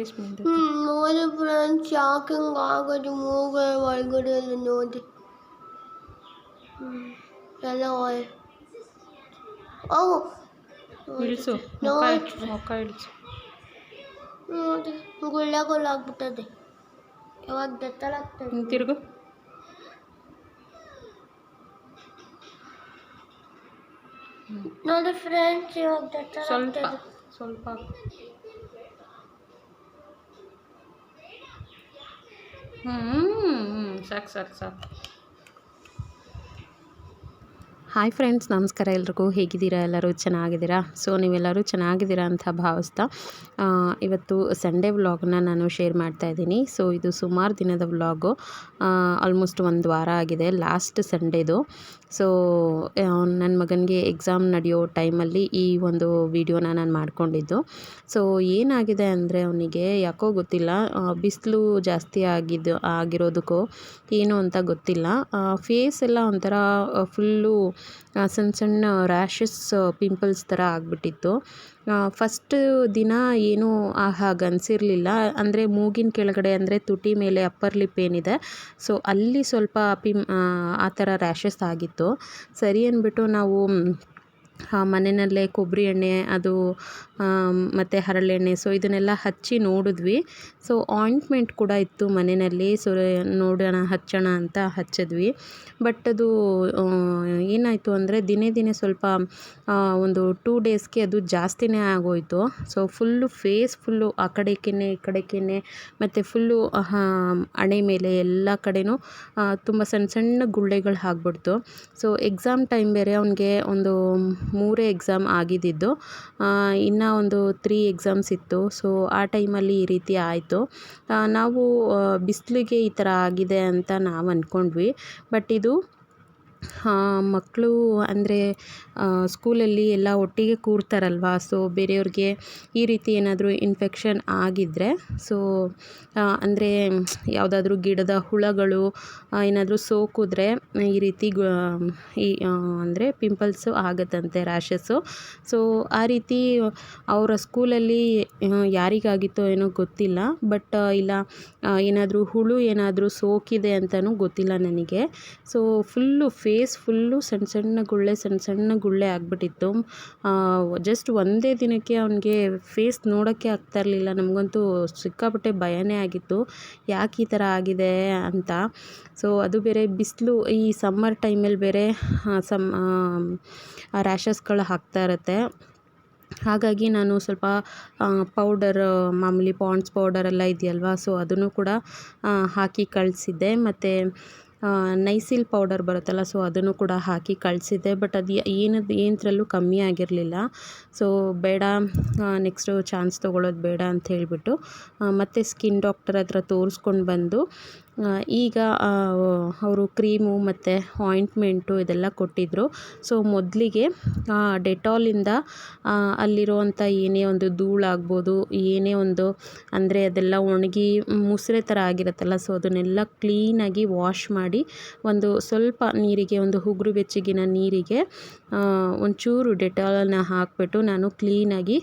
Taste ಬಂದು ಹ್ಮ್ ನೋಡಿ friends ಯಾಕೆ ಹಿಂಗೆ ಆಗೋದು ಮೂಗು ಒಳಗಡೆ ನೋಡಿ ಎಲ್ಲ ಅವು ಇಳಿಸು ಮುಖ ಇಳಿಸು ನೋಡಿ ಗುಳ್ಳೆ ಗುಳ್ಳೆ ಆಗ್ಬಿಟ್ಟದೆ. ಯಾವಾಗ ಡೆತ್ತಲ್ ತಿರುಗು. ನೋಡಿ ಫ್ರೆಂಡ್ಸ್ ಇವಾಗ ಸ್ವಲ್ಪ ಸ್ವಲ್ಪ ಹ್ಞೂ ಸಾಕು ಸಾಕು ಸಾಕು. ಹಾಯ್ ಫ್ರೆಂಡ್ಸ್ ನಮಸ್ಕಾರ ಎಲ್ರಿಗೂ. ಹೇಗಿದ್ದೀರಾ? ಎಲ್ಲರೂ ಚೆನ್ನಾಗಿದ್ದೀರಾ? ಸೊ ನೀವೆಲ್ಲರೂ ಚೆನ್ನಾಗಿದ್ದೀರಾ ಅಂತ ಭಾವಿಸ್ತಾ ಇವತ್ತು ಸಂಡೇ ವ್ಲಾಗ್ನ ನಾನು ಶೇರ್ ಮಾಡ್ತಾ ಇದ್ದೀನಿ. ಸೊ ಇದು ಸುಮಾರು ದಿನದ ವ್ಲಾಗು ಆಲ್ಮೋಸ್ಟ್ ಒಂದು ವಾರ ಆಗಿದೆ. ಲಾಸ್ಟ್ ಸಂಡೇದು ಸೊ ನನ್ನ ಮಗನಿಗೆ ಎಕ್ಸಾಮ್ ನಡೆಯೋ ಟೈಮಲ್ಲಿ ಈ ಒಂದು ವಿಡಿಯೋನ ನಾನು ಮಾಡಿಕೊಂಡಿದ್ದು. ಸೊ ಏನಾಗಿದೆ ಅಂದರೆ ಅವನಿಗೆ ಯಾಕೋ ಗೊತ್ತಿಲ್ಲ. ಬಿಸಿಲು ಜಾಸ್ತಿ ಆಗಿದ್ದು, ಆಗಿರೋದಕ್ಕೋ ಏನು ಅಂತ ಗೊತ್ತಿಲ್ಲ. ಫೇಸ್ ಎಲ್ಲ ಒಂಥರ ಫುಲ್ಲು ಸಣ್ಣ ಸಣ್ಣ ರ್ಯಾಷಸ್ ಪಿಂಪಲ್ಸ್ ಥರ ಆಗಿಬಿಟ್ಟಿತ್ತು. ಫಸ್ಟ್ ದಿನ ಏನೂ ಹಾಗೆ ಅನಿಸಿರ್ಲಿಲ್ಲ. ಅಂದರೆ ಮೂಗಿನ ಕೆಳಗಡೆ ಅಂದರೆ ತುಟಿ ಮೇಲೆ ಅಪ್ಪರ್ ಲಿಪ್ ಏನಿದೆ. ಸೊ ಅಲ್ಲಿ ಸ್ವಲ್ಪ ಪಿಮ್ ಆ ಥರ ರ್ಯಾಷಸ್ ಆಗಿತ್ತು. ಸರಿ ಅಂದ್ಬಿಟ್ಟು ನಾವು ಮನೆಯಲ್ಲೇ ಕೊಬ್ಬರಿ ಎಣ್ಣೆ, ಅದು ಮತ್ತು ಹರಳೆಣ್ಣೆ ಸೊ ಇದನ್ನೆಲ್ಲ ಹಚ್ಚಿ ನೋಡಿದ್ವಿ. ಸೊ ಆಯಿಂಟ್ಮೆಂಟ್ ಕೂಡ ಇತ್ತು ಮನೆಯಲ್ಲಿ ಸೊ ನೋಡೋಣ, ಹಚ್ಚೋಣ ಅಂತ ಹಚ್ಚಿದ್ವಿ. ಬಟ್ ಅದು ಏನಾಯಿತು ಅಂದರೆ ದಿನೇ ದಿನೇ ಸ್ವಲ್ಪ ಒಂದು ಟೂ ಡೇಸ್ಗೆ ಅದು ಜಾಸ್ತಿನೇ ಆಗೋಯಿತು. ಸೊ ಫುಲ್ಲು ಫೇಸ್ ಫುಲ್ಲು ಆ ಕಡೆಗೇನೆ ಈ ಕಡೆಗೇನೆ ಮತ್ತು ಫುಲ್ಲು ಹಣೆ ಮೇಲೆ ಎಲ್ಲ ಕಡೆನೂ ತುಂಬ ಸಣ್ಣ ಸಣ್ಣ ಗುಳ್ಳೆಗಳು ಆಗ್ಬಿಡ್ತು. ಸೊ ಎಕ್ಸಾಮ್ ಟೈಮ್ ಬೇರೆ, ಅವನಿಗೆ ಒಂದು ಮೂರೇ ಎಕ್ಸಾಮ್ ಆಗಿದ್ದಿದ್ದು ಇನ್ನೂ ಒಂದು ತ್ರೀ ಎಕ್ಸಾಮ್ಸ್ ಇತ್ತು. ಸೊ ಆ ಟೈಮಲ್ಲಿ ಈ ರೀತಿ ಆಯಿತು. ನಾವು ಬಿಸಿಲಿಗೆ ಈ ಥರ ಆಗಿದೆ ಅಂತ ನಾವು ಅಂದ್ಕೊಂಡ್ವಿ ಬಟ್ ಇದು ಮಕ್ಕಳು ಅಂದರೆ ಸ್ಕೂಲಲ್ಲಿ ಎಲ್ಲ ಒಟ್ಟಿಗೆ ಕೂರ್ತಾರಲ್ವ? ಸೊ ಬೇರೆಯವ್ರಿಗೆ ಈ ರೀತಿ ಏನಾದರೂ ಇನ್ಫೆಕ್ಷನ್ ಆಗಿದ್ದರೆ ಸೊ ಅಂದರೆ, ಯಾವುದಾದ್ರೂ ಗಿಡದ ಹುಳಗಳು ಏನಾದರೂ ಸೋಕಿದ್ರೆ ಈ ರೀತಿ ಈ ಅಂದರೆ ಪಿಂಪಲ್ಸು ಆಗುತ್ತಂತೆ ರ್ಯಾಷಸ್ಸು ಸೊ ಆ ರೀತಿ ಅವರ ಸ್ಕೂಲಲ್ಲಿ ಯಾರಿಗಾಗಿತ್ತೋ ಏನೋ ಗೊತ್ತಿಲ್ಲ ಬಟ್ ಇಲ್ಲ ಏನಾದರೂ ಹುಳು ಏನಾದರೂ ಸೋಕಿದೆ ಅಂತಲೂ ಗೊತ್ತಿಲ್ಲ ನನಗೆ. ಸೊ ಫುಲ್ಲು ಫೇಸ್ ಫುಲ್ಲು ಸಣ್ಣ ಸಣ್ಣ ಗುಳ್ಳೆ ಸಣ್ಣ ಸಣ್ಣ ಗುಳ್ಳೆ ಆಗಿಬಿಟ್ಟಿತ್ತು. ಜಸ್ಟ್ ಒಂದೇ ದಿನಕ್ಕೆ ಅವನಿಗೆ ಫೇಸ್ ನೋಡೋಕ್ಕೆ ಆಗ್ತಾ ಇರಲಿಲ್ಲ. ನಮಗಂತೂ ಸಿಕ್ಕಾಪಟ್ಟೆ ಭಯನೇ ಆಗಿತ್ತು. ಯಾಕೆ ಈ ಥರ ಆಗಿದೆ ಅಂತ. ಸೊ ಅದು ಬೇರೆ ಬಿಸಿಲು, ಈ ಸಮ್ಮರ್ ಟೈಮಲ್ಲಿ ಬೇರೆ ಸಮ್ ರ್ಯಾಷಸ್ಗಳು ಹಾಕ್ತಾ ಇರುತ್ತೆ. ಹಾಗಾಗಿ ನಾನು ಸ್ವಲ್ಪ ಪೌಡರ್ ಮಾಮೂಲಿ ಪಾಂಡ್ಸ್ ಪೌಡರ್ ಎಲ್ಲ ಇದೆಯಲ್ವಾ ಸೊ ಅದನ್ನು ಕೂಡ ಹಾಕಿ ಕಳಿಸಿದ್ದೆ. ಮತ್ತು ನೈಸಿಲ್ ಪೌಡರ್ ಬರುತ್ತಲ್ಲ, ಸೊ ಅದನ್ನು ಕೂಡ ಹಾಕಿ ಕಳಿಸಿದ್ದೆ. ಬಟ್ ಅದು ಏನದು, ಏನದ್ರಲ್ಲೂ ಕಮ್ಮಿ ಆಗಿರಲಿಲ್ಲ. ಸೊ ಬೇಡ ನೆಕ್ಸ್ಟು ಚಾನ್ಸ್ ತೊಗೊಳ್ಳೋದು ಬೇಡ ಅಂತ ಹೇಳಿಬಿಟ್ಟು ಮತ್ತೆ ಸ್ಕಿನ್ ಡಾಕ್ಟರ್ ಹತ್ರ ತೋರಿಸ್ಕೊಂಡು ಬಂದು ಈಗ ಅವರು ಕ್ರೀಮು ಮತ್ತು ಆಯಿಂಟ್ಮೆಂಟು ಇದೆಲ್ಲ ಕೊಟ್ಟಿದ್ದರು ಸೊ, ಮೊದಲಿಗೆ ಡೆಟಾಲಿಂದ ಅಲ್ಲಿರುವಂಥ ಏನೇ ಒಂದು ಧೂಳಾಗ್ಬೋದು ಏನೇ ಒಂದು ಅಂದರೆ ಅದೆಲ್ಲ ಒಣಗಿ ಮುಸುರೆ ಥರ ಆಗಿರುತ್ತಲ್ಲ, ಸೊ ಅದನ್ನೆಲ್ಲ ಕ್ಲೀನಾಗಿ ವಾಶ್ ಮಾಡಿ ಒಂದು ಸ್ವಲ್ಪ ನೀರಿಗೆ, ಒಂದು ಉಗುರು ಬೆಚ್ಚಗಿನ ನೀರಿಗೆ ಒಂಚೂರು ಡೆಟಾಲನ್ನು ಹಾಕಿಬಿಟ್ಟು ನಾನು ಕ್ಲೀನಾಗಿ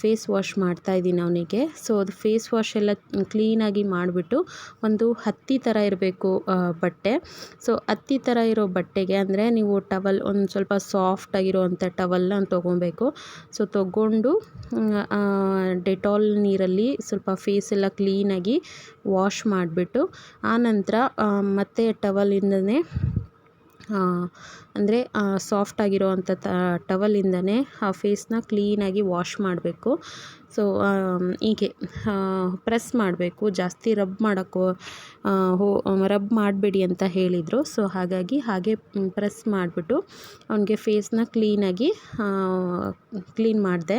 ಫೇಸ್ ವಾಶ್ ಮಾಡ್ತಾಯಿದ್ದೀನಿ ಅವನಿಗೆ. ಸೊ, ಅದು ಫೇಸ್ ವಾಶ್ ಎಲ್ಲ ಕ್ಲೀನಾಗಿ ಮಾಡಿಬಿಟ್ಟು ಒಂದು ಹತ್ತಿ ಥರ ಇರಬೇಕು ಬಟ್ಟೆ. ಸೊ ಹತ್ತಿ ಥರ ಇರೋ ಬಟ್ಟೆಗೆ ಅಂದರೆ ನೀವು ಟವಲ್ ಒಂದು ಸ್ವಲ್ಪ ಸಾಫ್ಟ್ ಆಗಿರುವಂಥ ಟವಲ್ನ ತೊಗೊಬೇಕು. ಸೊ ತೊಗೊಂಡು ಡೆಟಾಲ್ ನೀರಲ್ಲಿ ಸ್ವಲ್ಪ ಫೇಸ್ ಎಲ್ಲ ಕ್ಲೀನಾಗಿ ವಾಶ್ ಮಾಡಿಬಿಟ್ಟು ಆನಂತರ ಮತ್ತೆ ಟವಲಿಂದನೇ ಅಂದರೆ ಸಾಫ್ಟ್ ಆಗಿರೋವಂಥ ಟವಲಿಂದನೇ ಆ ಫೇಸ್ನ ಕ್ಲೀನಾಗಿ ವಾಶ್ ಮಾಡಬೇಕು. ಸೊ ಹೀಗೆ ಪ್ರೆಸ್ ಮಾಡಬೇಕು. ಜಾಸ್ತಿ ರಬ್ ಮಾಡೋಕ್ಕೂ ಹೋ ರಬ್ ಮಾಡಬೇಡಿ ಅಂತ ಹೇಳಿದರು. ಸೊ ಹಾಗಾಗಿ ಹಾಗೆ ಪ್ರೆಸ್ ಮಾಡಿಬಿಟ್ಟು ಅವನಿಗೆ ಫೇಸ್ನ ಕ್ಲೀನಾಗಿ ಕ್ಲೀನ್ ಮಾಡಿದೆ.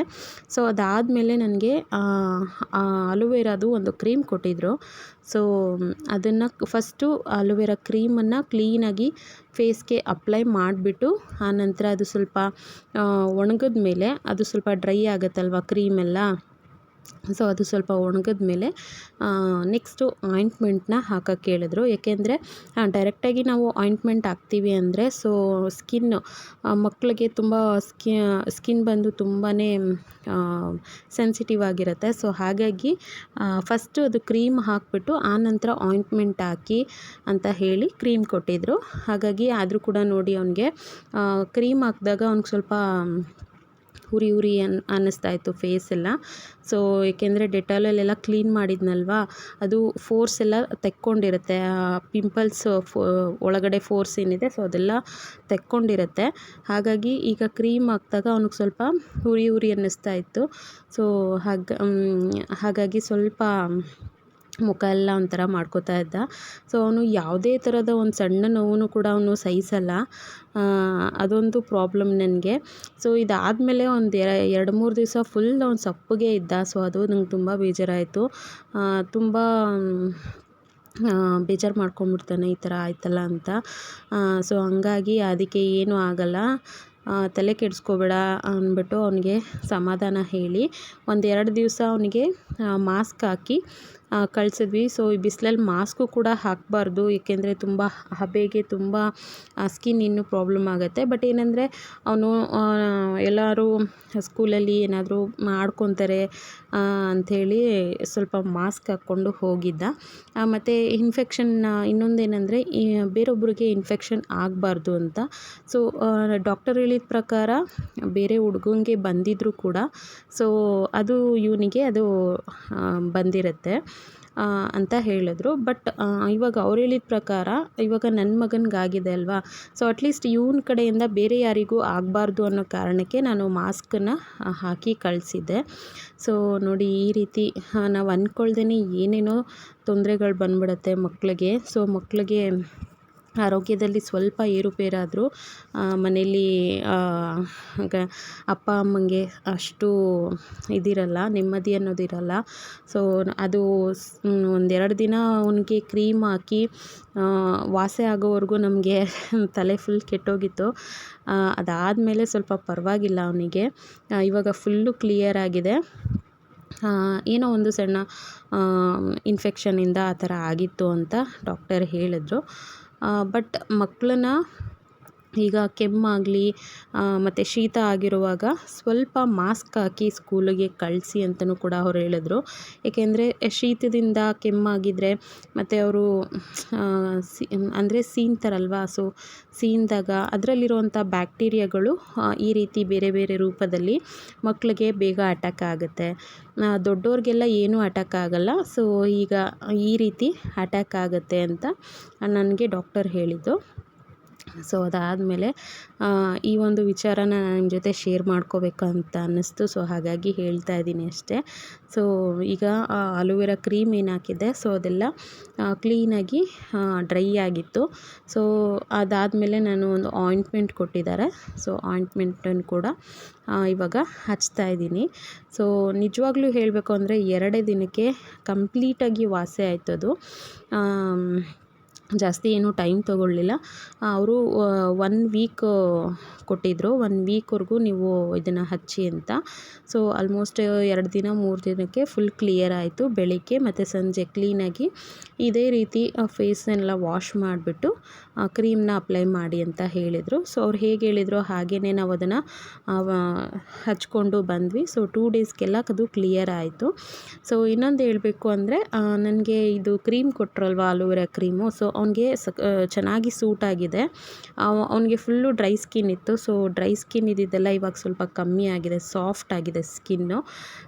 ಸೊ ಅದಾದಮೇಲೆ ನನಗೆ ಅಲೋವೆರಾದು ಒಂದು ಕ್ರೀಮ್ ಕೊಟ್ಟಿದ್ದರು ಸೊ ಅದನ್ನು ಫಸ್ಟು ಅಲೋವೆರಾ ಕ್ರೀಮನ್ನು ಕ್ಲೀನಾಗಿ ಫೇಸ್ಗೆ ಅಪ್ಲೈ ಮಾಡಿಬಿಟ್ಟು ಆನಂತರ ಅದು ಸ್ವಲ್ಪ ಒಣಗಿದ್ಮೇಲೆ ಅದು ಸ್ವಲ್ಪ ಡ್ರೈ ಆಗುತ್ತಲ್ವ ಕ್ರೀಮೆಲ್ಲ? ಸೊ ಅದು ಸ್ವಲ್ಪ ಒಣಗಿದ ಮೇಲೆ ನೆಕ್ಸ್ಟು ಆಯಿಂಟ್ಮೆಂಟ್ನ ಹಾಕೋಕ್ಕೆ ಹೇಳಿದ್ರು. ಏಕೆಂದರೆ ಡೈರೆಕ್ಟಾಗಿ ನಾವು ಆಯಿಂಟ್ಮೆಂಟ್ ಹಾಕ್ತೀವಿ ಅಂದರೆ ಸೊ ಸ್ಕಿನ್ ಮಕ್ಕಳಿಗೆ ತುಂಬ ಸ್ಕಿ ಸ್ಕಿನ್ ಬಂದು ತುಂಬಾ ಸೆನ್ಸಿಟಿವ್ ಆಗಿರುತ್ತೆ. ಸೊ ಹಾಗಾಗಿ ಫಸ್ಟು ಅದು ಕ್ರೀಮ್ ಹಾಕಿಬಿಟ್ಟು ಆನಂತರ ಆಯಿಂಟ್ಮೆಂಟ್ ಹಾಕಿ ಅಂತ ಹೇಳಿ ಕ್ರೀಮ್ ಕೊಟ್ಟಿದ್ದರು ಹಾಗಾಗಿ ಆದರೂ ಕೂಡ ನೋಡಿ ಅವನಿಗೆ ಕ್ರೀಮ್ ಹಾಕಿದಾಗ ಅವ್ನಿಗೆ ಸ್ವಲ್ಪ ಉರಿ ಉರಿ ಅನ್ ಅನ್ನಿಸ್ತಾ ಇತ್ತು ಫೇಸ್ ಎಲ್ಲ. ಸೊ ಏಕೆಂದರೆ ಡೆಟಾಲಲ್ಲೆಲ್ಲ ಕ್ಲೀನ್ ಮಾಡಿದ್ನಲ್ವ? ಅದು ಫೋರ್ಸ್ ಎಲ್ಲ ತೆಕ್ಕೊಂಡಿರುತ್ತೆ. ಪಿಂಪಲ್ಸ್ ಒಳಗಡೆ ಫೋರ್ಸ್ ಏನಿದೆ ಸೊ ಅದೆಲ್ಲ ತೆಕ್ಕೊಂಡಿರುತ್ತೆ. ಹಾಗಾಗಿ ಈಗ ಕ್ರೀಮ್ ಹಾಕ್ದಾಗ ಅವನಿಗೆ ಸ್ವಲ್ಪ ಉರಿ ಉರಿ ಅನ್ನಿಸ್ತಾ ಇತ್ತು. ಸೊ ಹಾಗ ಹಾಗಾಗಿ ಸ್ವಲ್ಪ ಮುಖ ಎಲ್ಲ ಒಂಥರ ಮಾಡ್ಕೋತಾ ಇದ್ದ. ಸೊ ಅವನು ಯಾವುದೇ ಥರದ ಒಂದು ಸಣ್ಣ ನೋವು ಕೂಡ ಅವನು ಸಹಿಸಲ್ಲ. ಅದೊಂದು ಪ್ರಾಬ್ಲಮ್ ನನಗೆ. ಸೊ ಇದಾದಮೇಲೆ ಒಂದು ಎರಡು ಮೂರು ದಿವಸ ಫುಲ್ ಅವ್ನು ಸಪ್ಪಗೆ ಇದ್ದ. ಸೊ ಅದು ನಂಗೆ ತುಂಬ ಬೇಜಾರಾಯಿತು. ತುಂಬ ಬೇಜಾರು ಮಾಡ್ಕೊಂಬಿಡ್ತಾನೆ ಈ ಥರ ಆಯ್ತಲ್ಲ ಅಂತ. ಸೊ ಹಂಗಾಗಿ ಅದಕ್ಕೆ ಏನೂ ಆಗಲ್ಲ. ತಲೆ ಕೆಡಿಸ್ಕೋಬೇಡ ಅಂದ್ಬಿಟ್ಟು ಅವನಿಗೆ ಸಮಾಧಾನ ಹೇಳಿ. ಒಂದೆರಡು ದಿವಸ ಅವನಿಗೆ ಮಾಸ್ಕ್ ಹಾಕಿ ಕಳಿಸಿದ್ವಿ. ಸೊ ಈ ಬಿಸಿಲಲ್ಲಿ ಮಾಸ್ಕು ಕೂಡ ಹಾಕಬಾರ್ದು. ಏಕೆಂದರೆ ತುಂಬ ಹಬೆಗೆ ತುಂಬ ಸ್ಕಿನ್ ಇನ್ನೂ ಪ್ರಾಬ್ಲಮ್ ಆಗುತ್ತೆ. ಬಟ್ ಏನಂದರೆ, ಅವನು ಎಲ್ಲರೂ ಸ್ಕೂಲಲ್ಲಿ ಏನಾದರೂ ಮಾಡ್ಕೊತಾರೆ ಅಂಥೇಳಿ ಸ್ವಲ್ಪ ಮಾಸ್ಕ್ ಹಾಕ್ಕೊಂಡು ಹೋಗಿದ್ದ. ಮತ್ತು ಇನ್ಫೆಕ್ಷನ್ ಇನ್ನೊಂದೇನೆಂದರೆ, ಈ ಬೇರೊಬ್ಬರಿಗೆ ಇನ್ಫೆಕ್ಷನ್ ಆಗಬಾರ್ದು ಅಂತ. ಸೊ ಡಾಕ್ಟರ್ ಹೇಳಿದ ಪ್ರಕಾರ ಬೇರೆ ಹುಡ್ಗಂಗೆ ಬಂದಿದ್ದರೂ ಕೂಡ. ಸೊ ಅದು ಇವನಿಗೆ, ಅದು ಬಂದಿರುತ್ತೆ ಅಂತ ಹೇಳಿದ್ರು. ಬಟ್ ಇವಾಗ ಅವ್ರು ಹೇಳಿದ ಪ್ರಕಾರ ಇವಾಗ ನನ್ನ ಮಗನಿಗಾಗಿದೆ ಅಲ್ವಾ? ಸೊ ಅಟ್ಲೀಸ್ಟ್ ಇವನ ಕಡೆಯಿಂದ ಬೇರೆ ಯಾರಿಗೂ ಆಗಬಾರ್ದು ಅನ್ನೋ ಕಾರಣಕ್ಕೆ ನಾನು ಮಾಸ್ಕನ್ನು ಹಾಕಿ ಕಳಿಸಿದ್ದೆ. ಸೊ ನೋಡಿ ಈ ರೀತಿ ನಾವು ಅಂದ್ಕೊಳ್ದೇ ಏನೇನೋ ತೊಂದರೆಗಳು ಬಂದ್ಬಿಡುತ್ತೆ ಮಕ್ಕಳಿಗೆ ಸೊ ಮಕ್ಕಳಿಗೆ ಆರೋಗ್ಯದಲ್ಲಿ ಸ್ವಲ್ಪ ಏರುಪೇರಾದರೂ ಮನೇಲಿ ಗ, ಅಪ್ಪ ಅಮ್ಮನಿಗೆ ಅಷ್ಟು ಇದಿರಲ್ಲ, ನೆಮ್ಮದಿ ಅನ್ನೋದಿರಲ್ಲ. ಸೊ ಅದು ಒಂದೆರಡು ದಿನ ಅವನಿಗೆ ಕ್ರೀಮ್ ಹಾಕಿ ವಾಸಿ ಆಗೋವರೆಗೂ ನಮಗೆ ತಲೆ ಫುಲ್ ಕೆಟ್ಟೋಗಿತ್ತು. ಅದಾದಮೇಲೆ ಸ್ವಲ್ಪ ಪರವಾಗಿಲ್ಲ ಅವನಿಗೆ. ಇವಾಗ ಫುಲ್ಲು ಕ್ಲಿಯರ್ ಆಗಿದೆ. ಏನೋ ಒಂದು ಸಣ್ಣ ಇನ್ಫೆಕ್ಷನಿಂದ ಆ ಥರ ಆಗಿತ್ತು ಅಂತ ಡಾಕ್ಟರ್ ಹೇಳಿದ್ರು. ಬಟ್ ಮಕ್ಕಳನ್ನ ಈಗ ಕೆಮ್ಮಾಗಲಿ ಮತ್ತು ಶೀತ ಆಗಿರುವಾಗ ಸ್ವಲ್ಪ ಮಾಸ್ಕ್ ಹಾಕಿ ಸ್ಕೂಲಿಗೆ ಕಳಿಸಿ ಅಂತಲೂ ಕೂಡ ಅವ್ರು ಹೇಳಿದ್ರು. ಏಕೆಂದರೆ, ಶೀತದಿಂದ ಕೆಮ್ಮಾಗಿದ್ದರೆ ಮತ್ತು ಅವರು ಸಿ, ಅಂದರೆ ಸೀನ್ತಾರಲ್ವ ಸೊ, ಸೀನ್ದಾಗ ಅದರಲ್ಲಿರುವಂಥ ಬ್ಯಾಕ್ಟೀರಿಯಾಗಳು ಈ ರೀತಿ ಬೇರೆ ಬೇರೆ ರೂಪದಲ್ಲಿ ಮಕ್ಕಳಿಗೆ ಬೇಗ ಅಟ್ಯಾಕ್ ಆಗುತ್ತೆ. ದೊಡ್ಡವ್ರಿಗೆಲ್ಲ ಏನೂ ಅಟ್ಯಾಕ್ ಆಗಲ್ಲ. ಸೊ, ಈಗ ಈ ರೀತಿ ಅಟ್ಯಾಕ್ ಆಗುತ್ತೆ ಅಂತ ನನಗೆ ಡಾಕ್ಟರ್ ಹೇಳಿದ್ದು. ಸೊ ಅದಾದಮೇಲೆ ಈ ಒಂದು ವಿಚಾರನ ನಾನು ನಿಮ್ಮ ಜೊತೆ ಶೇರ್ ಅಂತ ಅನ್ನಿಸ್ತು. ಸೊ ಹಾಗಾಗಿ ಹೇಳ್ತಾ ಇದ್ದೀನಿ ಅಷ್ಟೇ. ಸೊ ಈಗ ಅಲೋವೆರಾ ಕ್ರೀಮ್ ಏನು ಹಾಕಿದ್ದೆ ಸೊ ಅದೆಲ್ಲ ಕ್ಲೀನಾಗಿ ಡ್ರೈ ಆಗಿತ್ತು. ಸೊ ಅದಾದಮೇಲೆ ನಾನು ಒಂದು ಆಯಿಂಟ್ಮೆಂಟ್ ಕೊಟ್ಟಿದ್ದಾರೆ. ಸೊ ಆಯಿಂಟ್ಮೆಂಟನ್ನು ಕೂಡ ಇವಾಗ ಹಚ್ತಾ ಇದ್ದೀನಿ. ಸೊ ನಿಜವಾಗ್ಲೂ ಹೇಳಬೇಕು ಅಂದರೆ, ಎರಡೇ ದಿನಕ್ಕೆ ಕಂಪ್ಲೀಟಾಗಿ ವಾಸಿ ಆಯ್ತದು. ಜಾಸ್ತಿ ಏನೂ ಟೈಮ್ ತೊಗೊಳ್ಳಿಲ್ಲ. ಅವರು ಒನ್ ವೀಕ್ ಕೊಟ್ಟಿದ್ದರು ಒನ್ ವೀಕ್ವರೆಗೂ ನೀವು ಇದನ್ನು ಹಚ್ಚಿ ಅಂತ. ಸೊ ಆಲ್ಮೋಸ್ಟ್ ಎರಡು ದಿನ, ಮೂರು ದಿನಕ್ಕೆ ಫುಲ್ ಕ್ಲಿಯರ್ ಆಯಿತು ಬೆಳಿಗ್ಗೆ ಮತ್ತು ಸಂಜೆ ಕ್ಲೀನಾಗಿ ಇದೇ ರೀತಿ ಫೇಸನ್ನೆಲ್ಲ ವಾಶ್ ಮಾಡಿಬಿಟ್ಟು ಕ್ರೀಮ್ನ ಅಪ್ಲೈ ಮಾಡಿ ಅಂತ ಹೇಳಿದರು. ಸೊ ಅವ್ರು ಹೇಗೆ ಹೇಳಿದ್ರು ಹಾಗೆಯೇ ನಾವು ಅದನ್ನು ಹಚ್ಕೊಂಡು ಬಂದ್ವಿ. ಸೊ ಟೂ ಡೇಸ್ಗೆಲ್ಲ ಅದು ಕ್ಲಿಯರ್ ಆಯಿತು. ಸೊ ಇನ್ನೊಂದು ಹೇಳಬೇಕು ಅಂದರೆ ನನಗೆ ಇದು ಕ್ರೀಮ್ ಕೊಟ್ಟರಲ್ವ ಅಲೋವೆರಾ ಕ್ರೀಮು ಸೊ ಅವನಿಗೆ ಸಕ್ ಚೆನ್ನಾಗಿ ಸೂಟ್ ಆಗಿದೆ. ಅವನಿಗೆ ಫುಲ್ಲು ಡ್ರೈ ಸ್ಕಿನ್ ಇತ್ತು. ಸೊ, ಡ್ರೈ ಸ್ಕಿನ್ ಇದ್ದಿದ್ದೆಲ್ಲ ಇವಾಗ ಸ್ವಲ್ಪ ಕಮ್ಮಿ ಆಗಿದೆ, ಸಾಫ್ಟ್ ಆಗಿದೆ ಸ್ಕಿನ್ನು.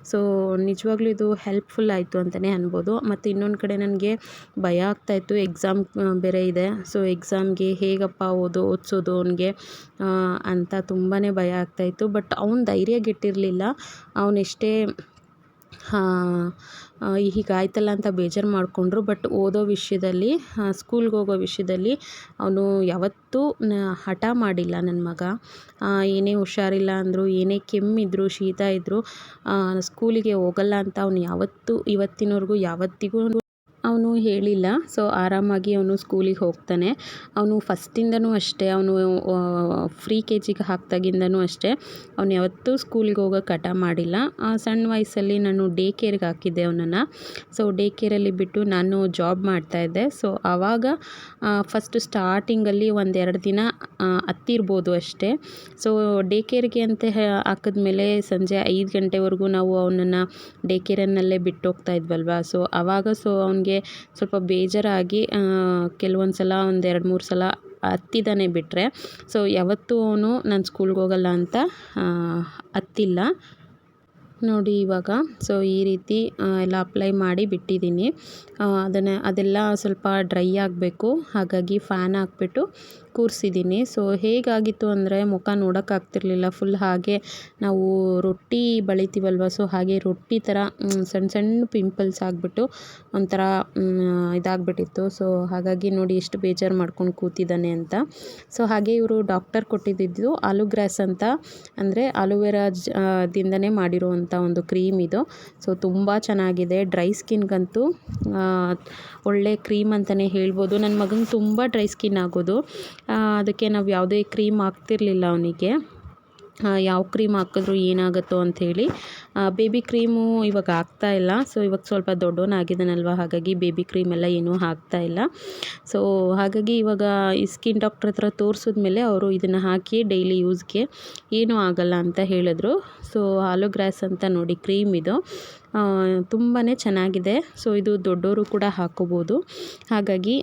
ಸೊ, ನಿಜವಾಗ್ಲೂ ಇದು ಹೆಲ್ಪ್ಫುಲ್ ಆಯಿತು ಅಂತಲೇ ಅನ್ಬೋದು. ಮತ್ತು ಇನ್ನೊಂದು ಕಡೆ ನನಗೆ ಭಯ ಆಗ್ತಾಯಿತ್ತು ಎಕ್ಸಾಮ್ ಬೇರೆ ಇದೆ. ಸೊ, ಎಕ್ಸಾಮ್ಗೆ ಹೇಗಪ್ಪ ಓದು, ಓದಿಸೋದು ಅವನಿಗೆ ಅಂತ ತುಂಬಾ ಭಯ ಆಗ್ತಾಯಿತ್ತು ಬಟ್ ಅವ್ನು ಧೈರ್ಯಗೆಟ್ಟಿರಲಿಲ್ಲ ಅವನೆಷ್ಟೇ ಹೀಗಾಯ್ತಲ್ಲ ಅಂತ ಬೇಜಾರು ಮಾಡಿಕೊಂಡ್ರು. ಬಟ್ ಓದೋ ವಿಷಯದಲ್ಲಿ ಸ್ಕೂಲ್ಗೆ ಹೋಗೋ ವಿಷಯದಲ್ಲಿ ಅವನು ಯಾವತ್ತೂ ಹಠ ಮಾಡಿಲ್ಲ ನನ್ನ ಮಗ. ಏನೇ ಹುಷಾರಿಲ್ಲ ಅಂದರೂ, ಏನೇ ಕೆಮ್ಮಿದ್ರು, ಶೀತ ಇದ್ದರೂ ಸ್ಕೂಲಿಗೆ ಹೋಗಲ್ಲ ಅಂತ ಅವ್ನು ಯಾವತ್ತೂ ಇವತ್ತಿನವರೆಗೂ ಯಾವತ್ತಿಗೂ ಅವನು ಹೇಳಿಲ್ಲ. ಸೊ ಆರಾಮಾಗಿ ಅವನು ಸ್ಕೂಲಿಗೆ ಹೋಗ್ತಾನೆ. ಅವನು ಫಸ್ಟಿಂದನೂ ಅಷ್ಟೇ, ಅವನು ಫ್ರೀ ಕೆ ಜಿಗೆ ಹಾಕ್ದಾಗಿಂದನೂ ಅಷ್ಟೇ, ಅವನು ಯಾವತ್ತೂ ಸ್ಕೂಲಿಗೆ ಹೋಗೋಕೆ ಹಠ ಮಾಡಿಲ್ಲ. ಆ, ಸಣ್ಣ ವಯಸ್ಸಲ್ಲಿ ನಾನು ಡೇ ಕೇರ್ಗೆ ಹಾಕಿದ್ದೆ ಅವನನ್ನು. ಸೊ ಡೇ ಕೇರಲ್ಲಿ ಬಿಟ್ಟು ನಾನು ಜಾಬ್ ಮಾಡ್ತಾಯಿದ್ದೆ ಸೊ ಆವಾಗ ಫಸ್ಟ್ ಸ್ಟಾರ್ಟಿಂಗಲ್ಲಿ ಒಂದೆರಡು ದಿನ ಹತ್ತಿರ್ಬೋದು ಅಷ್ಟೇ. ಸೊ ಡೇ ಕೇರ್ಗೆ ಅಂತ ಹಾಕಿದ ಮೇಲೆ ಸಂಜೆ ಐದು ಗಂಟೆವರೆಗೂ ನಾವು ಅವನನ್ನು ಡೇ ಕೇರನ್ನಲ್ಲೇ ಬಿಟ್ಟು ಹೋಗ್ತಾ ಇದ್ವಲ್ವ? ಸೊ ಆವಾಗ ಸೊ ಅವನಿಗೆ ಸ್ವಲ್ಪ ಬೇಜಾರಾಗಿ ಕೆಲವೊಂದು ಸಲ ಒಂದು ಎರಡು ಮೂರು ಸಲ ಹತ್ತಿದ್ದಾನೆ ಬಿಟ್ಟರೆ ಸೊ ಯಾವತ್ತೂ ಅವನು ನಾನು ಸ್ಕೂಲ್ಗೆ ಹೋಗಲ್ಲ ಅಂತ ಹತ್ತಿಲ್ಲ ನೋಡಿ ಇವಾಗ ಸೊ ಈ ರೀತಿ ಎಲ್ಲ ಅಪ್ಲೈ ಮಾಡಿ ಬಿಟ್ಟಿದ್ದೀನಿ ಅದನ್ನು, ಅದೆಲ್ಲ ಸ್ವಲ್ಪ ಡ್ರೈ ಆಗಬೇಕು. ಹಾಗಾಗಿ ಫ್ಯಾನ್ ಹಾಕ್ಬಿಟ್ಟು ಕೂರಿಸಿದ್ದೀನಿ ಸೊ ಹೇಗಾಗಿತ್ತು ಅಂದರೆ ಮುಖ ನೋಡೋಕ್ಕಾಗ್ತಿರ್ಲಿಲ್ಲ ಫುಲ್ ಹಾಗೆ ನಾವು ರೊಟ್ಟಿ ಬಳಿತೀವಲ್ವ? ಸೊ ಹಾಗೆ ರೊಟ್ಟಿ ಥರ ಸಣ್ಣ ಸಣ್ಣ ಪಿಂಪಲ್ಸ್ ಆಗಿಬಿಟ್ಟು ಒಂಥರ ಇದಾಗ್ಬಿಟ್ಟಿತ್ತು. ಸೊ ಹಾಗಾಗಿ ನೋಡಿ ಎಷ್ಟು ಬೇಜಾರು ಮಾಡ್ಕೊಂಡು ಕೂತಿದ್ದಾನೆ ಅಂತ. ಸೊ ಹಾಗೆ ಇವರು ಡಾಕ್ಟರ್ ಕೊಟ್ಟಿದ್ದು ಆಲೂಗ್ರಾಸ್ ಅಂತ. ಅಂದರೆ ಆಲೋವೆರಾ ದಿಂದನೇ ಮಾಡಿರುವಂಥ ಒಂದು ಕ್ರೀಮ್ ಇದು. ಸೊ ತುಂಬ ಚೆನ್ನಾಗಿದೆ. ಡ್ರೈ ಸ್ಕಿನ್ಗಂತೂ ಒಳ್ಳೆ ಕ್ರೀಮ್ ಅಂತಲೇ ಹೇಳ್ಬೋದು. ನನ್ನ ಮಗಂಗೆ ತುಂಬ ಡ್ರೈ ಸ್ಕಿನ್ ಆಗೋದು. ಅದಕ್ಕೆ ನಾವು ಯಾವುದೇ ಕ್ರೀಮ್ ಹಾಕ್ತಿರ್ಲಿಲ್ಲ ಅವನಿಗೆ. ಯಾವ ಕ್ರೀಮ್ ಹಾಕಿದ್ರು ಏನಾಗುತ್ತೋ ಅಂಥೇಳಿ. ಬೇಬಿ ಕ್ರೀಮು ಇವಾಗ ಹಾಕ್ತಾ ಇಲ್ಲ. ಸೊ ಇವಾಗ ಸ್ವಲ್ಪ ದೊಡ್ಡವನಾಗಿದ್ದಾನಲ್ವ? ಹಾಗಾಗಿ ಬೇಬಿ ಕ್ರೀಮ್ ಎಲ್ಲ ಏನೂ ಹಾಕ್ತಾ ಇಲ್ಲ. ಸೊ ಹಾಗಾಗಿ ಇವಾಗ ಈ ಸ್ಕಿನ್ ಡಾಕ್ಟ್ರ್ ಹತ್ರ ತೋರಿಸಿದ್ಮೇಲೆ ಅವರು ಇದನ್ನು ಹಾಕಿ ಡೈಲಿ ಯೂಸ್ಗೆ ಏನೂ ಆಗಲ್ಲ ಅಂತ ಹೇಳಿದ್ರು. ಸೊ ಆಲೋಗ್ರಾಸ್ ಅಂತ ನೋಡಿ ಕ್ರೀಮ್ ಇದು. ತುಂಬಾ ಚೆನ್ನಾಗಿದೆ. ಸೊ ಇದು ದೊಡ್ಡವರು ಕೂಡ ಹಾಕೋಬೋದು. ಹಾಗಾಗಿ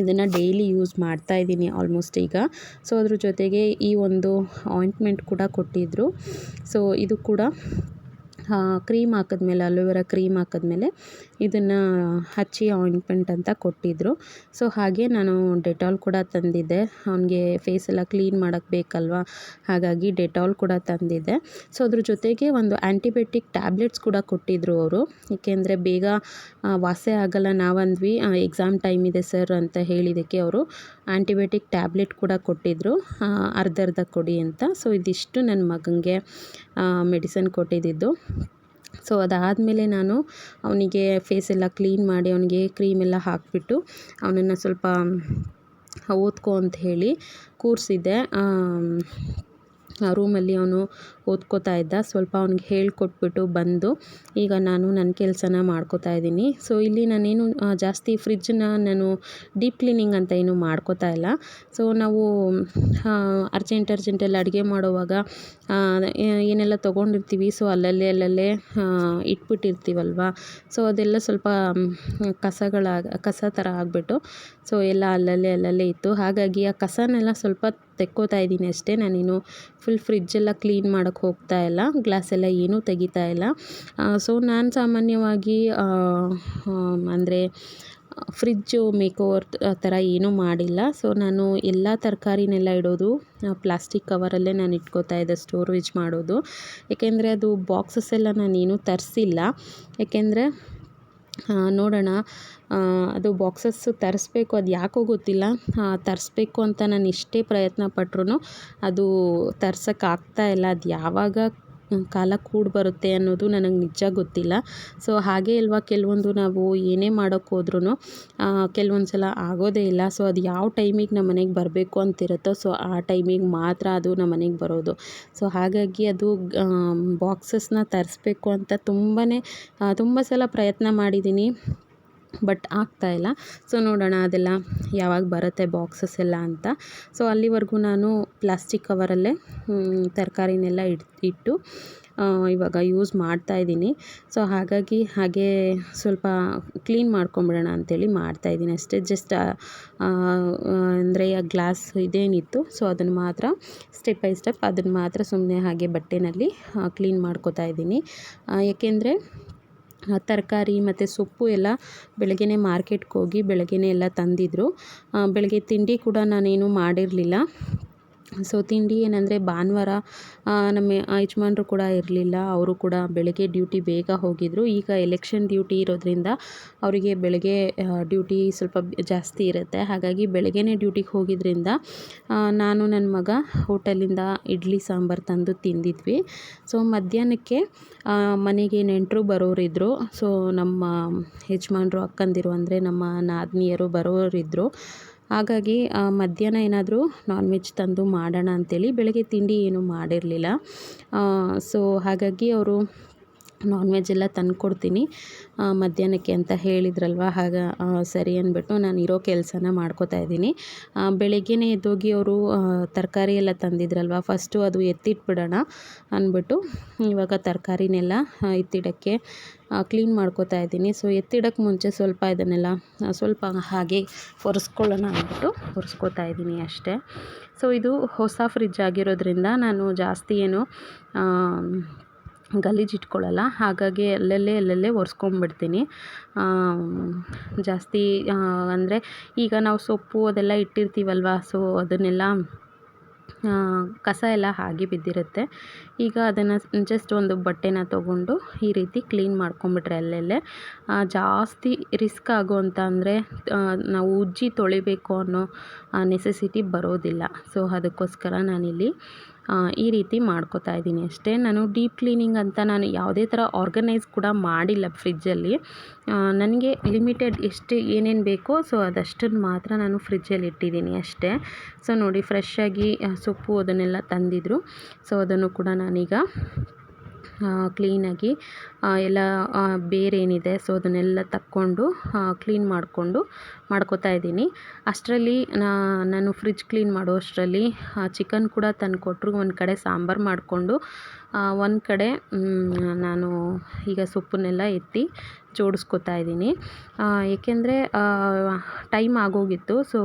ಇದನ್ನು ಡೈಲಿ ಯೂಸ್ ಮಾಡ್ತಾ ಇದ್ದೀನಿ ಆಲ್ಮೋಸ್ಟ್ ಈಗ. ಸೊ ಅದ್ರ ಜೊತೆಗೆ ಈ ಒಂದು ಆಯಿಂಟ್ಮೆಂಟ್ ಕೂಡ ಕೊಟ್ಟಿದ್ದರು ಸೊ ಇದು ಕೂಡ ಕ್ರೀಮ್ ಹಾಕಿದ್ಮೇಲೆ ಅಲೋವೆರಾ ಕ್ರೀಮ್ ಹಾಕಿದ್ಮೇಲೆ ಇದನ್ನು ಹಚ್ಚಿ ಆಯಿಂಟ್ಮೆಂಟ್ ಅಂತ ಕೊಟ್ಟಿದ್ದರು ಸೊ ಹಾಗೆ ನಾನು ಡೆಟಾಲ್ ಕೂಡ ತಂದಿದ್ದೆ. ಅವನಿಗೆ ಫೇಸ್ ಎಲ್ಲ ಕ್ಲೀನ್ ಮಾಡೋಕ್ಕೆ ಬೇಕಲ್ವ? ಹಾಗಾಗಿ ಡೆಟಾಲ್ ಕೂಡ ತಂದಿದ್ದೆ. ಸೊ ಅದ್ರ ಜೊತೆಗೆ ಒಂದು ಆ್ಯಂಟಿಬಯೋಟಿಕ್ ಟ್ಯಾಬ್ಲೆಟ್ಸ್ ಕೂಡ ಕೊಟ್ಟಿದ್ದರು ಅವರು. ಏಕೆಂದರೆ ಬೇಗ ವಾಸೆ ಆಗಲ್ಲ ನಾವಂದ್ವಿ. ಎಕ್ಸಾಮ್ ಟೈಮ್ ಇದೆ ಸರ್ ಅಂತ ಹೇಳಿದ್ದಕ್ಕೆ ಅವರು ಆ್ಯಂಟಿಬಯೋಟಿಕ್ ಟ್ಯಾಬ್ಲೆಟ್ ಕೂಡ ಕೊಟ್ಟಿದ್ದರು ಅರ್ಧ ಅರ್ಧ ಕೊಡಿ ಅಂತ. ಸೊ ಇದಿಷ್ಟು ನನ್ನ ಮಗನಿಗೆ ಮೆಡಿಸನ್ ಕೊಟ್ಟಿದ್ದಿದ್ದು ಸೊ ಅದಾದಮೇಲೆ ನಾನು ಅವನಿಗೆ ಫೇಸ್ ಎಲ್ಲ ಕ್ಲೀನ್ ಮಾಡಿ ಅವನಿಗೆ ಕ್ರೀಮ್ ಎಲ್ಲ ಹಾಕಿಬಿಟ್ಟು ಅವನನ್ನು ಸ್ವಲ್ಪ ಓದ್ಕೋ ಅಂತ ಹೇಳಿ ಕೂರಿಸಿದ್ದೆ. ರೂಮಲ್ಲಿ ಅವನು ಓದ್ಕೋತಾ ಇದ್ದ. ಸ್ವಲ್ಪ ಅವ್ನಿಗೆ ಹೇಳಿಕೊಟ್ಬಿಟ್ಟು ಬಂದು ಈಗ ನಾನು ನನ್ನ ಕೆಲಸನ ಮಾಡ್ಕೋತಾ ಇದ್ದೀನಿ. ಸೊ ಇಲ್ಲಿ ನಾನೇನು ಆ, ಜಾಸ್ತಿ ಫ್ರಿಜ್ಜನ್ನ ನಾನು ಡೀಪ್ ಕ್ಲೀನಿಂಗ್ ಅಂತ ಏನು ಮಾಡ್ಕೋತಾ ಇಲ್ಲ. ಸೊ ನಾವು ಅರ್ಜೆಂಟ್ ಅರ್ಜೆಂಟಲ್ಲಿ ಅಡುಗೆ ಮಾಡುವಾಗ ಆ, ಏನೆಲ್ಲ ತೊಗೊಂಡಿರ್ತೀವಿ ಸೊ ಅಲ್ಲಲ್ಲೇ ಅಲ್ಲಲ್ಲೇ ಆ, ಇಟ್ಬಿಟ್ಟಿರ್ತೀವಲ್ವ? ಸೊ ಅದೆಲ್ಲ ಸ್ವಲ್ಪ ಕಸಗಳಾಗ ಕಸ ಥರ ಆಗಿಬಿಟ್ಟು ಸೊ ಎಲ್ಲ ಅಲ್ಲಲ್ಲೇ ಅಲ್ಲಲ್ಲೇ ಇತ್ತು. ಹಾಗಾಗಿ ಆ ಕಸನೆಲ್ಲ ಸ್ವಲ್ಪ ತೆಕ್ಕೋತಾ ಇದ್ದೀನಿ ಅಷ್ಟೇ. ನಾನೇನು ಫುಲ್ ಫ್ರಿಜ್ಜೆಲ್ಲ ಕ್ಲೀನ್ ಮಾಡೋಕ್ಕೆ ಹೋಗ್ತಾ ಇಲ್ಲ. ಗ್ಲಾಸ್ ಎಲ್ಲ ಏನೂ ತೆಗಿತಾ ಇಲ್ಲ. ಸೊ ನಾನು ಸಾಮಾನ್ಯವಾಗಿ ಅಂದರೆ ಫ್ರಿಜ್ಜು ಮೇಕೋವರ್ ಆ ಥರ ಏನೂ ಮಾಡಿಲ್ಲ. ಸೊ ನಾನು ಎಲ್ಲ ತರಕಾರಿನೆಲ್ಲ ಇಡೋದು ಪ್ಲಾಸ್ಟಿಕ್ ಕವರಲ್ಲೇ ನಾನು ಇಟ್ಕೋತಾ ಇದ್ದೆ ಸ್ಟೋರೇಜ್ ಮಾಡೋದು. ಏಕೆಂದರೆ ಅದು ಬಾಕ್ಸಸ್ ಎಲ್ಲ ನಾನೇನು ತರಿಸಿಲ್ಲ. ಏಕೆಂದರೆ ನೋಡೋಣ. ಅದು ಬಾಕ್ಸಸ್ಸು ತರಿಸ್ಬೇಕು, ಅದು ಯಾಕೋ ಗೊತ್ತಿಲ್ಲ. ತರಿಸ್ಬೇಕು ಅಂತ ನಾನು ಎಷ್ಟೇ ಪ್ರಯತ್ನ ಪಟ್ರು ಅದು ತರ್ಸೋಕ್ಕಾಗ್ತಾ ಇಲ್ಲ. ಅದು ಯಾವಾಗ ಕಾಲ ಕೂಡಿ ಬರುತ್ತೆ ಅನ್ನೋದು ನನಗೆ ನಿಜ ಗೊತ್ತಿಲ್ಲ. ಸೊ ಹಾಗೆ ಅಲ್ವಾ ಕೆಲವೊಂದು ನಾವು ಏನೇ ಮಾಡೋಕ್ಕೆ ಹೋದ್ರೂ ಕೆಲವೊಂದು ಸಲ ಆಗೋದೇ ಇಲ್ಲ. ಸೊ ಅದು ಯಾವ ಟೈಮಿಗೆ ನಮ್ಮ ಮನೆಗೆ ಬರಬೇಕು ಅಂತಿರುತ್ತೋ, ಸೊ ಆ ಟೈಮಿಗೆ ಮಾತ್ರ ಅದು ನಮ್ಮ ಮನೆಗೆ ಬರೋದು. ಸೊ ಹಾಗಾಗಿ ಅದು ಬಾಕ್ಸಸ್ನ ತರಿಸ್ಬೇಕು ಅಂತ ತುಂಬಾ ತುಂಬ ಸಲ ಪ್ರಯತ್ನ ಮಾಡಿದ್ದೀನಿ ಬಟ್ ಆಗ್ತಾ ಇಲ್ಲ. ಸೊ ನೋಡೋಣ ಅದೆಲ್ಲ ಯಾವಾಗ ಬರುತ್ತೆ ಬಾಕ್ಸಸ್ ಎಲ್ಲ ಅಂತ. ಸೊ ಅಲ್ಲಿವರೆಗೂ ನಾನು ಪ್ಲಾಸ್ಟಿಕ್ ಕವರಲ್ಲೇ ತರಕಾರಿನೆಲ್ಲ ಇಟ್ ಇಟ್ಟು ಇವಾಗ ಯೂಸ್ ಮಾಡ್ತಾ ಇದ್ದೀನಿ. ಸೊ ಹಾಗಾಗಿ ಹಾಗೆ ಸ್ವಲ್ಪ ಕ್ಲೀನ್ ಮಾಡ್ಕೊಂಬಿಡೋಣ ಮಾಡ್ತಾ ಇದ್ದೀನಿ ಅಷ್ಟೇ. ಜಸ್ಟ್ ಅಂದರೆ ಆ ಗ್ಲಾಸ್ ಇದೇನಿತ್ತು, ಸೊ ಅದನ್ನು ಮಾತ್ರ ಸ್ಟೆಪ್ ಬೈ ಸ್ಟೆಪ್ ಅದನ್ನು ಮಾತ್ರ ಸುಮ್ಮನೆ ಹಾಗೆ ಬಟ್ಟೆನಲ್ಲಿ ಕ್ಲೀನ್ ಮಾಡ್ಕೋತಾ ಇದ್ದೀನಿ. ಏಕೆಂದರೆ ತರಕಾರಿ ಮತ್ತು ಸೊಪ್ಪು ಎಲ್ಲ ಬೆಳಗ್ಗೆನೇ ಮಾರ್ಕೆಟ್ಗೆ ಹೋಗಿ ಬೆಳಗ್ಗೆನೇ ಎಲ್ಲ ತಂದಿದ್ದರು ಬೆಳಗ್ಗೆ ತಿಂಡಿ ಕೂಡ ನಾನೇನು ಮಾಡಿರಲಿಲ್ಲ. ಸೊ ತಿಂಡಿ ಏನಂದರೆ ಭಾನುವಾರ ನಮ್ಮ ಯಜಮಾನ್ರು ಕೂಡ ಇರಲಿಲ್ಲ. ಅವರು ಕೂಡ ಬೆಳಗ್ಗೆ ಡ್ಯೂಟಿ ಬೇಗ ಹೋಗಿದ್ದರು ಈಗ ಎಲೆಕ್ಷನ್ ಡ್ಯೂಟಿ ಇರೋದ್ರಿಂದ ಅವರಿಗೆ ಬೆಳಗ್ಗೆ ಡ್ಯೂಟಿ ಸ್ವಲ್ಪ ಜಾಸ್ತಿ ಇರುತ್ತೆ. ಹಾಗಾಗಿ ಬೆಳಗ್ಗೆನೇ ಡ್ಯೂಟಿಗೆ ಹೋಗಿದ್ದರಿಂದ ನಾನು ನನ್ನ ಮಗ ಹೋಟೆಲಿಂದ ಇಡ್ಲಿ ಸಾಂಬಾರು ತಂದು ತಿಂದಿದ್ವಿ. ಸೊ ಮಧ್ಯಾಹ್ನಕ್ಕೆ ಮನೆಗೆ ನೆಂಟರು ಬರೋರಿದ್ದರು ಸೊ ನಮ್ಮ ಯಜಮಾನ್ರು, ಅಕ್ಕಂದಿರು ಅಂದರೆ ನಮ್ಮ ನಾದಿನಿಯರು ಬರೋರಿದ್ದರು ಹಾಗಾಗಿ ಮಧ್ಯಾಹ್ನ ಏನಾದರೂ ನಾನ್ ವೆಜ್ ತಂದು ಮಾಡೋಣ ಅಂತೇಳಿ ಬೆಳಗ್ಗೆ ತಿಂಡಿ ಏನೂ ಮಾಡಿರಲಿಲ್ಲ. ಸೊ ಹಾಗಾಗಿ ಅವರು ನಾನ್ ವೆಜ್ ಎಲ್ಲ ತಂದು ಕೊಡ್ತೀನಿ ಮಧ್ಯಾಹ್ನಕ್ಕೆ ಅಂತ ಹೇಳಿದ್ರಲ್ವ? ಹಾಗೆ ಸರಿ ಅಂದ್ಬಿಟ್ಟು ನಾನು ಇರೋ ಕೆಲಸನ ಮಾಡ್ಕೋತಾ ಇದ್ದೀನಿ. ಬೆಳಗ್ಗೆನೇ ಎದ್ದೋಗಿ ಅವರು ತರಕಾರಿ ಎಲ್ಲ ತಂದಿದ್ರಲ್ವ? ಫಸ್ಟು ಅದು ಎತ್ತಿಟ್ಬಿಡೋಣ ಅಂದ್ಬಿಟ್ಟು ಇವಾಗ ತರಕಾರಿನೆಲ್ಲ ಎತ್ತಿಡೋಕ್ಕೆ ಕ್ಲೀನ್ ಮಾಡ್ಕೋತಾ ಇದ್ದೀನಿ. ಸೊ ಎತ್ತಿಡೋಕ್ಕೆ ಮುಂಚೆ ಸ್ವಲ್ಪ ಇದನ್ನೆಲ್ಲ ಸ್ವಲ್ಪ ಹಾಗೆ ಒರೆಸ್ಕೊಳ್ಳೋಣ ಅಂದ್ಬಿಟ್ಟು ಒರೆಸ್ಕೋತಾ ಇದ್ದೀನಿ ಅಷ್ಟೇ. ಸೊ ಇದು ಹೊಸ ಫ್ರಿಜ್ ಆಗಿರೋದ್ರಿಂದ ನಾನು ಜಾಸ್ತಿ ಏನು ಗಲೀಜು ಇಟ್ಕೊಳ್ಳಲ್ಲ, ಹಾಗಾಗಿ ಅಲ್ಲಲ್ಲೇ ಅಲ್ಲಲ್ಲೇ ಒರೆಸ್ಕೊಂಬಿಡ್ತೀನಿ. ಜಾಸ್ತಿ ಅಂದರೆ ಈಗ ನಾವು ಸೊಪ್ಪು ಅದೆಲ್ಲ ಇಟ್ಟಿರ್ತೀವಲ್ವ, ಸೊ ಅದನ್ನೆಲ್ಲ ಕಸ ಎಲ್ಲ ಹಾಗೆ ಬಿದ್ದಿರುತ್ತೆ. ಈಗ ಅದನ್ನು ಜಸ್ಟ್ ಒಂದು ಬಟ್ಟೆನ ತೊಗೊಂಡು ಈ ರೀತಿ ಕ್ಲೀನ್ ಮಾಡ್ಕೊಂಬಿಟ್ರೆ ಅಲ್ಲಲ್ಲೇ ಜಾಸ್ತಿ ರಿಸ್ಕ್ ಅಂತ ಅಂದರೆ ನಾವು ಉಜ್ಜಿ ತೊಳಿಬೇಕು ಅನ್ನೋ ನೆಸೆಸಿಟಿ ಬರೋದಿಲ್ಲ. ಸೊ ಅದಕ್ಕೋಸ್ಕರ ನಾನಿಲ್ಲಿ ಈ ರೀತಿ ಮಾಡ್ಕೋತಾ ಇದ್ದೀನಿ ಅಷ್ಟೇ. ನಾನು ಡೀಪ್ ಕ್ಲೀನಿಂಗ್ ಅಂತ ನಾನು ಯಾವುದೇ ಥರ ಆರ್ಗನೈಸ್ ಕೂಡ ಮಾಡಿಲ್ಲ ಫ್ರಿಜ್ಜಲ್ಲಿ. ನನಗೆ ಲಿಮಿಟೆಡ್ ಎಷ್ಟು ಏನೇನು ಬೇಕೋ ಸೊ ಅದಷ್ಟನ್ನು ಮಾತ್ರ ನಾನು ಫ್ರಿಜ್ಜಲ್ಲಿ ಇಟ್ಟಿದ್ದೀನಿ ಅಷ್ಟೇ. ಸೊ ನೋಡಿ ಫ್ರೆಶ್ಶಾಗಿ ಸೊಪ್ಪು ಅದನ್ನೆಲ್ಲ ತಂದಿದ್ದರು ಸೊ ಅದನ್ನು ಕೂಡ ನಾನೀಗ ಕ್ಲೀನಾಗಿ ಎಲ್ಲ ಏನಿದೆ ಸೊ ಅದನ್ನೆಲ್ಲ ತಕ್ಕೊಂಡು ಕ್ಲೀನ್ ಮಾಡಿಕೊಂಡು ಮಾಡ್ಕೋತಾ ಇದ್ದೀನಿ. ಅಷ್ಟರಲ್ಲಿ ನಾನು ಫ್ರಿಜ್ ಕ್ಲೀನ್ ಮಾಡೋ ಅಷ್ಟರಲ್ಲಿ ಚಿಕನ್ ಕೂಡ ತಂದು ಕೊಟ್ಟರು ಒಂದು ಕಡೆ ಸಾಂಬಾರು ಮಾಡಿಕೊಂಡು ಒಂದು ಕಡೆ ನಾನು ಈಗ ಸೊಪ್ಪನ್ನೆಲ್ಲ ಎತ್ತಿ ಜೋಡಿಸ್ಕೊತಾ ಇದ್ದೀನಿ. ಏಕೆಂದರೆ ಟೈಮ್ ಆಗೋಗಿತ್ತು. ಸೊ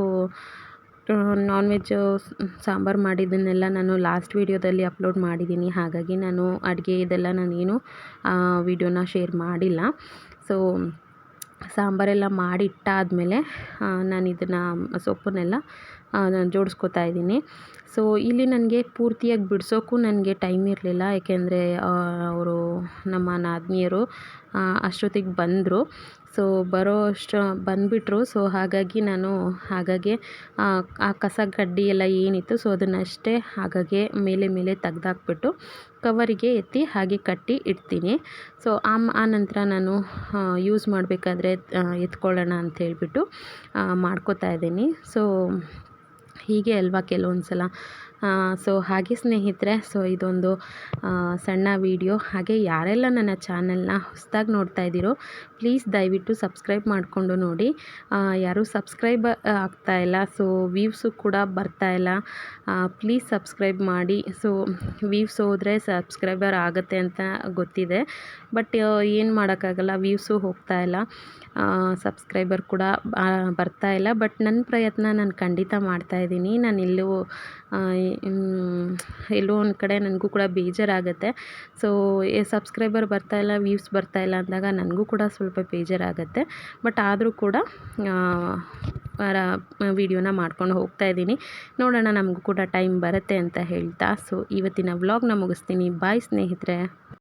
ನಾನ್ ವೆಜ್ ಸಾಂಬಾರು ಮಾಡಿದ್ದನ್ನೆಲ್ಲ ನಾನು ಲಾಸ್ಟ್ ವೀಡಿಯೋದಲ್ಲಿ ಅಪ್ಲೋಡ್ ಮಾಡಿದ್ದೀನಿ. ಹಾಗಾಗಿ ನಾನು ಅಡುಗೆ ಇದೆಲ್ಲ ನಾನೇನು ವೀಡಿಯೋನ ಶೇರ್ ಮಾಡಿಲ್ಲ. ಸೊ ಸಾಂಬಾರೆಲ್ಲ ಮಾಡಿಟ್ಟಾದಮೇಲೆ ನಾನು ಇದನ್ನು, ಸೊಪ್ಪನ್ನೆಲ್ಲ ಜೋಡಿಸ್ಕೋತಾ ಇದ್ದೀನಿ. ಸೊ ಇಲ್ಲಿ ನನಗೆ ಪೂರ್ತಿಯಾಗಿ ಬಿಡಿಸೋಕ್ಕೂ ನನಗೆ ಟೈಮ್ ಇರಲಿಲ್ಲ. ಏಕೆಂದರೆ ಅವರು ನಮ್ಮ ನಾದಿನಿಯರು ಅಷ್ಟೊತ್ತಿಗೆ ಬಂದರು. ಸೊ ಬರೋ ಅಷ್ಟು ಬಂದುಬಿಟ್ರು. ಸೊ ಹಾಗಾಗಿ ನಾನು ಹಾಗಾಗಿ ಆ ಕಸ ಕಡ್ಡಿ ಎಲ್ಲ ಏನಿತ್ತು, ಸೊ ಅದನ್ನಷ್ಟೇ ಹಾಗಾಗಿ ಮೇಲೆ ಮೇಲೆ ತೆಗ್ದಾಕ್ಬಿಟ್ಟು ಕವರಿಗೆ ಎತ್ತಿ ಹಾಗೆ ಕಟ್ಟಿ ಇಡ್ತೀನಿ. ಸೊ ಆಮ್ ಆ ನಂತರ ನಾನು ಯೂಸ್ ಮಾಡಬೇಕಾದ್ರೆ ಎತ್ಕೊಳ್ಳೋಣ ಅಂತ ಹೇಳಿಬಿಟ್ಟು ಮಾಡ್ಕೋತಾ ಇದ್ದೀನಿ. ಸೊ ಹೀಗೆ ಅಲ್ವಾ ಕೆಲವೊಂದು ಸಲ ಸೊ ಹಾಗೆ ಸ್ನೇಹಿತರೆ, ಸೊ ಇದೊಂದು ಸಣ್ಣ ವಿಡಿಯೋ ಹಾಗೆ ಯಾರೆಲ್ಲ ನನ್ನ ಚಾನಲ್ನ ಹೊಸದಾಗಿ ನೋಡ್ತಾ ಇದ್ದೀರೋ ಪ್ಲೀಸ್ ದಯವಿಟ್ಟು ಸಬ್ಸ್ಕ್ರೈಬ್ ಮಾಡಿಕೊಂಡು ನೋಡಿ. ಯಾರೂ ಸಬ್ಸ್ಕ್ರೈಬ್ ಆಗ್ತಾ ಇಲ್ಲ. ಸೊ ವೀವ್ಸು ಕೂಡ ಬರ್ತಾ ಇಲ್ಲ. ಪ್ಲೀಸ್ ಸಬ್ಸ್ಕ್ರೈಬ್ ಮಾಡಿ. ಸೊ ವೀವ್ಸ್ ಹೋದರೆ ಸಬ್ಸ್ಕ್ರೈಬರ್ ಆಗುತ್ತೆ ಅಂತ ಗೊತ್ತಿದೆ. ಬಟ್ ಏನು ಮಾಡೋಕ್ಕಾಗಲ್ಲ. ವೀವ್ಸು ಹೋಗ್ತಾ ಇಲ್ಲ. ಸಬ್ಸ್ಕ್ರೈಬರ್ ಕೂಡ ಬರ್ತಾ ಇಲ್ಲ. ಬಟ್ ನನ್ನ ಪ್ರಯತ್ನ ನಾನು ಖಂಡಿತ ಮಾಡ್ತಾಯಿದ್ದೀನಿ ನಾನು ಎಲ್ಲೂ ಎಲ್ಲೋ ಒಂದು ಕಡೆ ನನಗೂ ಕೂಡ ಬೇಜಾರಾಗುತ್ತೆ. ಸೊ ಸಬ್ಸ್ಕ್ರೈಬರ್ ಬರ್ತಾಯಿಲ್ಲ ವ್ಯೂಸ್ ಬರ್ತಾಯಿಲ್ಲ ಅಂದಾಗ ನನಗೂ ಕೂಡ ಸ್ವಲ್ಪ ಬೇಜಾರಾಗುತ್ತೆ ಬಟ್ ಆದರೂ ಕೂಡ ವೀಡಿಯೋನ ಮಾಡ್ಕೊಂಡು ಹೋಗ್ತಾ ಇದ್ದೀನಿ. ನೋಡೋಣ ನಮಗೂ ಕೂಡ ಟೈಮ್ ಬರುತ್ತೆ ಅಂತ ಹೇಳ್ತಾ. ಸೊ ಇವತ್ತಿನ ವ್ಲಾಗ್ನ ಮುಗಿಸ್ತೀನಿ. ಬಾಯ್ ಸ್ನೇಹಿತರೆ.